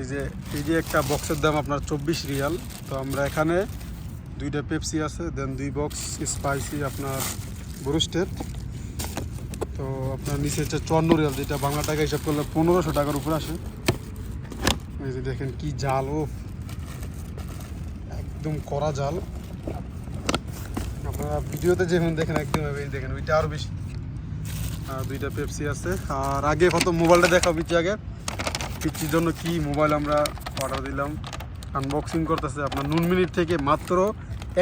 এই যে এই যে একটা বক্সের দাম আপনার চব্বিশ রিয়াল। তো আমরা এখানে দুইটা পেপসি আছে দেন দুই বক্স স্পাইসি আপনার ব্রুস্টেড তো আপনার নিচে হচ্ছে চুয়ান্ন রিয়াল, যেটা বাংলা টাকা হিসাব করলে পনেরোশো টাকার উপরে আসে। এই যে দেখেন কি জাল ও একদম কড়া জাল। আপনারা ভিডিওতে যেমন দেখেন একদম দেখেন, ওইটা আরও বেশি। আর দুইটা পেপসি আছে। আর আগে কত মোবাইলটা দেখা পিচ্ছি আগে। পিচ্ছির জন্য কি মোবাইল আমরা অর্ডার দিলাম। আনবক্সিং করতেছে আপনার নুন মিনিট থেকে মাত্র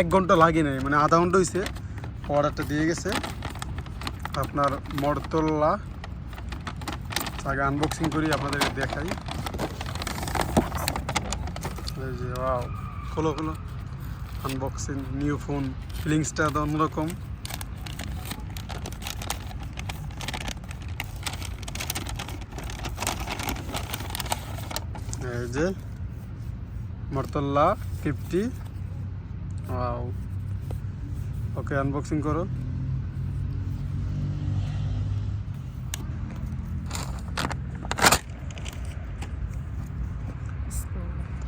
এক ঘণ্টা লাগে নাই মানে আধা ঘণ্টা হয়েছে অর্ডারটা দিয়ে গেছে। আপনার মরতল্লা আগে আনবক্সিং করি, আপনাদের দেখাই। খোলো খোলো। আনবক্সিং নিউ ফোন ফিলিংসটা অন্যরকম। এই যে মরতল্লা ফিফটি ওকে আনবক্সিং করো।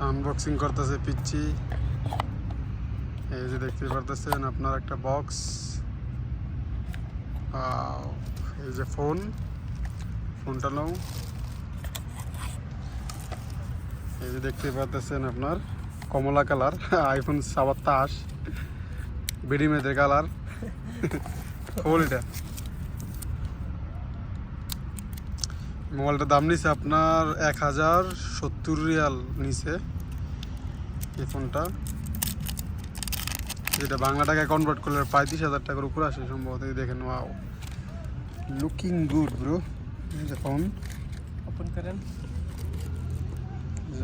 আনবক্সিং করতেছে পিচ্ছি এই যে দেখতে পারতেছেন, আপনার একটা বক্স এই যে ফোন ফোনটা নাও। এই যে দেখতে পারতেছেন আপনার, কমলা কালার আইফোন সাবার বেডি মেয়েদের কালার। এটা? মোবাইলটার দাম নিছে আপনার এক হাজার সত্তর রিয়াল নিছে এই ফোনটা। যেটা বাংলা টাকায় কনভার্ট করলে পঁয়ত্রিশ হাজার টাকার উপরে আসে সম্ভবত দেখেন wow looking good bro phone open করেন।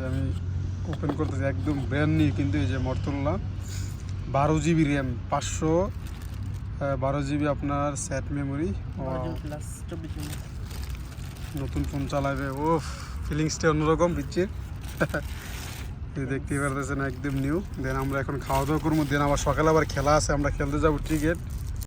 যে আমি ওপেন করতেছি একদম ব্র্যান্ড নিউ কিন্তু এই যে মর্তল্লা বারো জিবি র্যাম পাঁচশো বারো জিবি আপনার স্যাট মেমোরি নতুন ফোন চালাবে ও ফিলিংসটা অন্যরকম পিচ্ছির দেখতেই পারতেছেন একদম নিউ দেন আমরা এখন খাওয়া দাওয়া করব দেন আবার সকালে আবার খেলা আছে আমরা খেলতে যাব ক্রিকেট